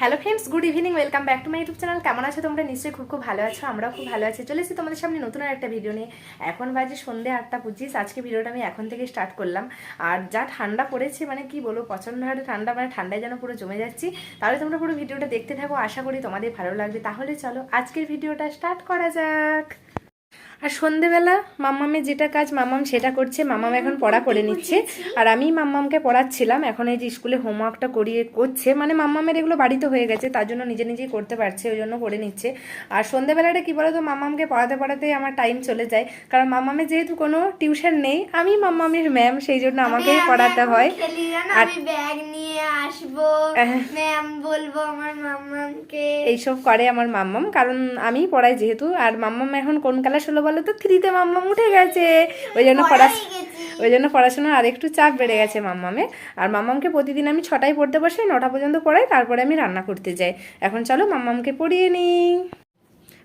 Hello friends good evening welcome back to my YouTube channel কেমন আছো তোমরা? নিশ্চয়ই খুব খুব ভালো আছো, আমরাও খুব ভালো আছি। চলেছি তোমাদের সামনে নতুন আর একটা ভিডিও নিয়ে। এখন বাজে সন্ধে আটটা পঁচিশ, আজকে ভিডিওটা আমি এখন থেকে স্টার্ট করলাম। আর যা ঠান্ডা পড়েছে মানে কি বলব, প্রচণ্ড হারে ঠান্ডা মানে ঠান্ডায় যেন পুরো জমে যাচ্ছি। তাহলে তোমরা পুরো ভিডিওটা দেখতে থাকো, আশা করি তোমাদের ভালো লাগবে। তাহলে চলো, আজকের ভিডিওটা স্টার্ট করা যাক। আর সন্ধেবেলা মাম্মামের যেটা কাজ মাম্মাম সেটা করছে মাম্মাম এখন পড়া করে নিচ্ছে। আর আমি মাম্মামকে পড়াচ্ছিলাম এখন এই যে স্কুলে হোমওয়ার্কটা করিয়ে করছে মানে মাম্মামের এগুলো বাড়িতে হয়ে গেছে তার জন্য নিজে নিজেই করতে পারছে ওই জন্য করে নিচ্ছে। আর সন্ধেবেলাটা কি বলতো মাম্মামকে পড়াতে পড়াতেই আমার টাইম চলে যায় কারণ মাম্মামের যেহেতু কোনো টিউশন নেই আমি মাম্মামের ম্যাম সেই জন্য আমাকেই পড়াতে হয়। আর- ব্যাগ নিয়ে আসব। ম্যাম বলব আমার মাম্মামকে। এইসব করে আমার মাম্মাম কারণ আমি পড়াই যেহেতু আর মাম্মাম এখন কোন ক্লাস হলো বলো তো থ্রিতে মাম্মাম উঠে গেছে। ওই জন্য পড়াশোনা ওই জন্য পড়াশোনার আরেকটু চাপ বেড়ে গেছে মাম্মামে। আর মাম্মামকে প্রতিদিন আমি ছটায় পড়তে বসে নটা পর্যন্ত পড়াই তারপরে আমি রান্না করতে যাই। এখন চলো মাম্মামকে পড়িয়ে নিই।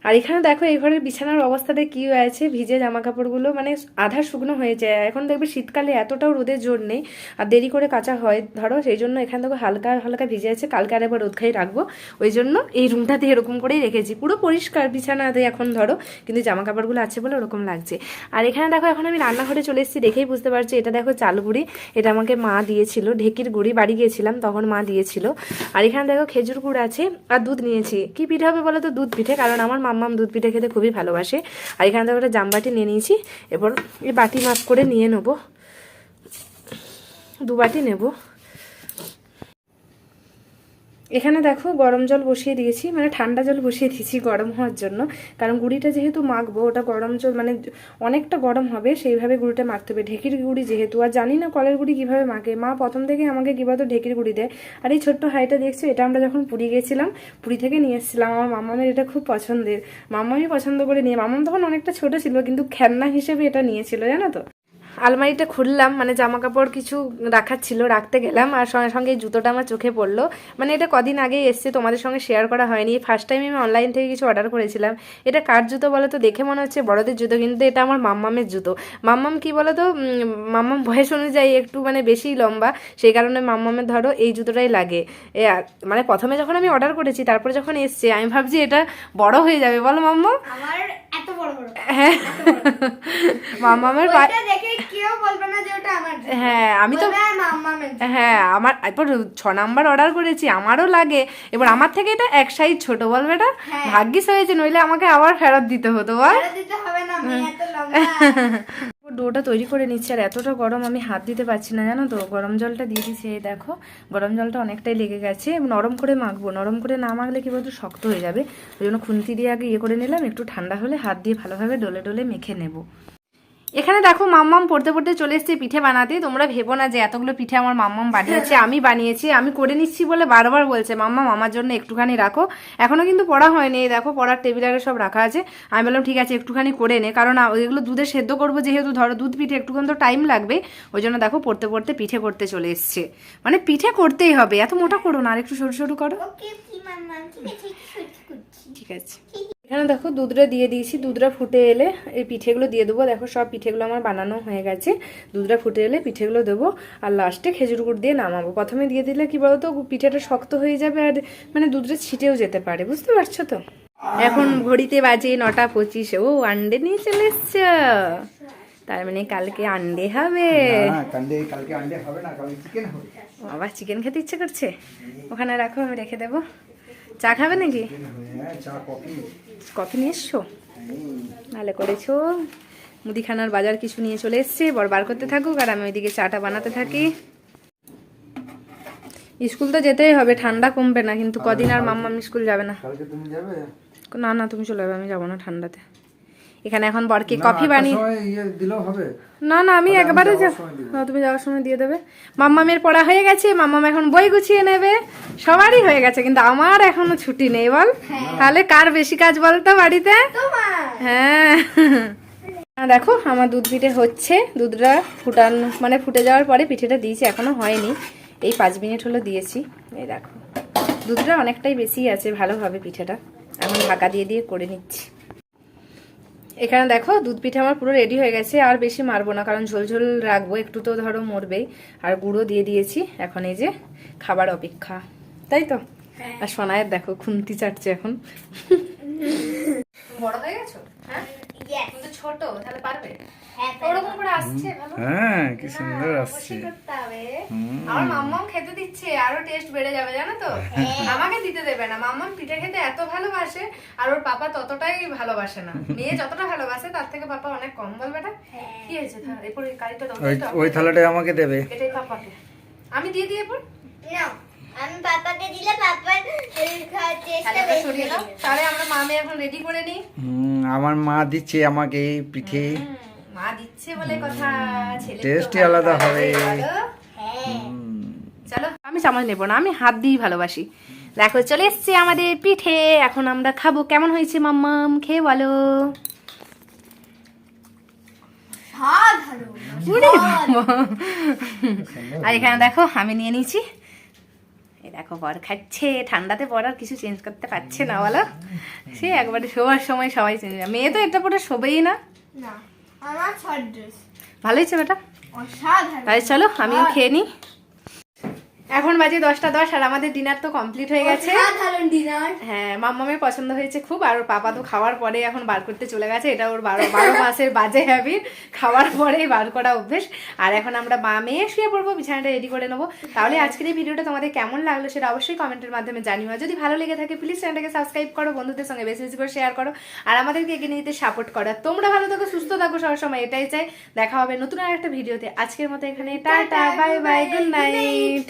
আর এখানে দেখো, এই ঘরের বিছানার অবস্থাটা কি হয়েছে? ভিজে জামা কাপড়গুলো মানে আধা শুকনো হয়ে যায়। এখন দেখবে শীতকালে এতটাও রোদের জোর নেই আর দেরি করে কাঁচা হয়। ধরো, সেই জন্য এখান থেকে হালকা হালকা ভিজে আছে। কালকে আর একবার রোদ খাই রাখব। ওই জন্য এই রুমটাতে এরকম করেই রেখেছি। পুরো পরিষ্কার বিছানাতে এখন ধরো, কিন্তু জামা কাপড়গুলো আছে বলে ওরকম লাগছে। আর এখানে দেখো, এখন আমি রান্নাঘরে চলে এসেছি। দেখেই বুঝতে পারছি, এটা দেখো চাল গুঁড়ি এটা আমাকে মা দিয়েছিল। ঢেকির গুঁড়ি, বাড়ি গিয়েছিলাম, তখন মা দিয়েছিল। আর এখানে দেখো খেজুর গুড় আছে আর দুধ নিয়েছি। কি পিঠে হবে বলো তো? দুধ পিঠে, কারণ আমার মাম্মাম দুধ পিঠে খেতে খুবই ভালোবাসে। আর এখানে তো একটা জামবাটি নিয়ে নিয়েছি। এবার এই বাটি মাপ করে নিয়ে নেব। দু বাটি নেব। এখানে দেখো গরম জল বসিয়ে দিয়েছি মানে ঠান্ডা জল বসিয়ে দিয়েছি গরম হওয়ার জন্য। কারণ গুঁড়িটা যেহেতু মাখবো, ওটা গরম জল মানে অনেকটা গরম হবে, সেইভাবে গুঁড়িটা মাখতে হবে। ঢেকির গুঁড়ি যেহেতু, আর জানি না কলের গুঁড়ি কীভাবে মাখে। মা প্রথম থেকে আমাকে কী বলতো, ঢেকির গুঁড়ি দেয়। আর এই ছোট্ট হাইটা দেখছ? এটা আমরা যখন পুরী গেছিলাম, পুরী থেকে নিয়ে এসেছিলাম। আমার মামামের এটা খুব পছন্দের। মামামই পছন্দ করে নিয়ে, মামাম তখন অনেকটা ছোট ছিল, কিন্তু খেলনা হিসেবে এটা নিয়েছিল, জানো তো? আলমারিটা খুললাম মানে জামা কাপড় কিছু রাখার ছিল, রাখতে গেলাম, আর সঙ্গে সঙ্গে জুতোটা আমার চোখে পড়ল। মানে এটা কদিন আগেই এসছে, তোমাদের সঙ্গে শেয়ার করা হয়নি। ফার্স্ট টাইম আমি অনলাইন থেকে কিছু অর্ডার করেছিলাম। এটা কার জুতো বলো তো? দেখে মনে হচ্ছে বড়দের জুতো, কিন্তু এটা আমার মাম্মামের জুতো। মাম্মাম কি বলো তো? মাম্মাম বয়স অনুযায়ী একটু মানে বেশি লম্বা, সেই কারণে মাম্মামের ধরো এই জুতোটাই লাগে। মানে প্রথমে যখন আমি অর্ডার করেছি, তারপরে যখন এসছে, আমি ভাবছি এটা বড় হয়ে যাবে। বলো মাম্মা। আমার এত বড় বড়। হ্যাঁ। মাম্মামের পা- দেখে কেউ বলবে না যে ওটা আমার। হ্যাঁ আমি তো "হ্যাঁ, মাম্মামের জুতো।" হ্যাঁ আমার এরপর ছ নাম্বার অর্ডার করেছি আমারও লাগে। এবার আমার থেকে এটা এক সাইজ ছোট বলবে এটা। ভাগ্যিস হয়েছে নইলে আমাকে আবার ফেরত দিতে হতো বল। দিতে হবে না এত লম্বা। ডোটা তৈরি করে নিচ্ছে, আর এতটা গরম আমি হাত দিতে পারছি না, জানো তো? গরম জলটা দিয়ে দিচ্ছি এই দেখো। গরম জলটা অনেকটাই লেগে গেছে নরম করে মাখবো। নরম করে না মাখলে কি বলতো, শক্ত হয়ে যাবে। ওই জন্য খুন্তি দিয়ে আগে ইয়ে করে নিলাম, একটু ঠান্ডা হলে হাত দিয়ে ভালোভাবে ডলে ডলে মেখে নেব। এখানে দেখো মাম্মাম পড়তে পড়তে চলে এসছে পিঠে বানাতে। তোমরা ভেবো না যে এতগুলো পিঠে আমার মাম্মাম বানিয়েছে আমি বানিয়েছি আমি করে নিচ্ছি বলে বারবার বলছে মাম্মাম আমার জন্য একটুখানি রাখো। এখনও কিন্তু পড়া হয়নি এই দেখো পড়ার টেবিল আগে সব রাখা আছে। আমি বললাম ঠিক আছে একটুখানি করে নে। কারণ এগুলো দুধে সেদ্ধ করব যেহেতু ধরো দুধ পিঠে একটুখানি তো টাইম লাগবে ওই জন্য দেখো পড়তে পড়তে পিঠে করতে চলে এসছে। মানে পিঠে করতেই হবে এত মোটা করো না আর একটু সরু সরু করো। ঠিক আছে। এখানে দেখো দুধটা দিয়ে দিয়েছি দুধটা ফুটে এলে এই পিঠেগুলো দিয়ে দেবো। দেখো সব পিঠেগুলো আমার বানানো হয়ে গেছে। দুধটা ফুটে এলে পিঠেগুলো দেবো আর লাস্টে খেজুর গুড় দিয়ে নামাবো। প্রথমে দিয়ে দিলে কি বলতো পিঠেটা শক্ত হয়ে যাবে আর মানে দুধটা ছিটেও যেতে পারে বুঝতে পারছ তো? এখন ঘড়িতে বাজে নটা পঁচিশ ও আন্ডে নিয়ে চলে এসছ। তার মানে কালকে আন্ডে হবে। আবার চিকেন খেতে ইচ্ছে করছে? ওখানে রাখো আমি রেখে দেবো। চা খাবে নাকি? কফি নিয়ে এসছো? ভালো করেছ। মুদিখানার বাজার কিছু নিয়ে চলে এসছে বর বার করতে থাকুক আর আমি ওইদিকে চাটা বানাতে থাকি। স্কুল তো যেতেই হবে ঠান্ডা কমবে না কিন্তু কদিন আর মাম্মাম স্কুল যাবে না। যাবে? না না তুমি চলে যাবে আমি যাব না ঠান্ডাতে। এখানে এখন বরকে কফি বানিয়ে ইয়ে না না আমি একবারে হ্যাঁ, তুমি যাওয়ার সময় দিয়ে দেবে। মাম্মামের পড়া হয়ে গেছে মাম্মাম এখন বই গুছিয়ে নেবে। সবারই হয়ে গেছে কিন্তু আমার এখনও ছুটি নেই বল। তাহলে কার বেশি কাজ বলতো বাড়িতে? হ্যাঁ। দেখো আমার দুধ পিঠে হচ্ছে। দুধটা ফুটানো মানে ফুটে যাওয়ার পরে পিঠেটা দিয়েছি এখনও হয়নি। এই পাঁচ মিনিট হলো দিয়েছি। এই দেখো। দুধটা অনেকটাই বেশি আছে ভালো হবে পিঠেটা। এখন ঢাকা দিয়ে দিয়ে করে নিচ্ছি। এখানে দেখো দুধ পিঠে আমার পুরো রেডি হয়ে গেছে আর বেশি মারবো না কারণ ঝোল ঝোল রাখব একটু তো ধরো মরবেই আর গুঁড়ো দিয়ে দিয়েছি এখন এই যে খাবার অপেক্ষা। তাই তো? আর সোনায়ের দেখো খুন্তি চাটছে এখন। বড় হয়ে গেছো? হ্যাঁ? ছোট তাহলে পারবে? হ্যাঁ, ওরকম করে আসছে ভালো? হ্যাঁ কি সুন্দর আসছে। করতে হবে। আমার মাম্মাম খেতে দিচ্ছে আরও টেস্ট বেড়ে যাবে জানো তো? আমাকে দিতে দেবে না। মাম্মাম পিঠে খেতে এত ভালোবাসে আর ওর পাপা ততটাই ভালোবাসে না। মেয়ে যতটা ভালোবাসে তার থেকে পাপা অনেক কম বলবে না কি হয়েছে এরপর এই কারিটা ওই থালাটাই আমাকে দেবে। এটাই পাপাকে। আমি দিয়ে দিয়ে এরপর? আমি পাপাকে দিলে পাপার তাহলে আমরা মামে এখন রেডি করে হুম, আমার মা দিচ্ছে আমাকে এই পিঠে। মা দিচ্ছে বলে কথা ছেলে Taste আলাদা হবে। হ্যাঁ। চলো। আমি চামচ নেব না আমি হাত দিয়েই ভালোবাসি। দেখো চলে এসছে আমাদের পিঠে। এখন আমরা খাব। কেমন হয়েছে মাম্মাম? খেয়ে বলো। উরে বাবা। আর এখানে দেখো আমি নিয়ে নিয়েছি এই দেখো বর খাচ্ছে ঠান্ডাতে বর আর কিছু চেঞ্জ করতে পারছে না বলো। সে একবারে শোয়ার সময় সবাই চেঞ্জ মেয়ে তো এটা পরে শোবেই না। ভালোই হয়েছে বেটা? তাই চলো আমিও খেয়ে নিই এখন বাজে দশটা দশ আর আমাদের ডিনার তো কমপ্লিট হয়ে গেছে। হ্যাঁ মাম্মামের পছন্দ হয়েছে খুব আর ওর পাপা তো খাওয়ার পরে এখন বার করতে চলে গেছে। এটা ওর বারো বারো মাসের বাজে হ্যাবিট খাওয়ার পরেই বার করা অভ্যেস। আর এখন আমরা মা মেয়ে শুয়ে পড়ব বিছানাটা রেডি করে নেব। তাহলে আজকের এই ভিডিওটা তোমাদের কেমন লাগল সেটা অবশ্যই কমেন্টের মাধ্যমে জানিও। যদি ভালো লেগে থাকে প্লিজ চ্যানেলটাকে সাবস্ক্রাইব করো বন্ধুদের সঙ্গে বেশি বেশি করে শেয়ার করো। আর আমাদেরকে এগিয়ে নিতে সাপোর্ট করো। তোমরা ভালো থাকো সুস্থ থাকো সবসময় এটাই চাই। দেখা হবে নতুন আর একটা ভিডিওতে। আজকের মতো এখানে tata bye bye good night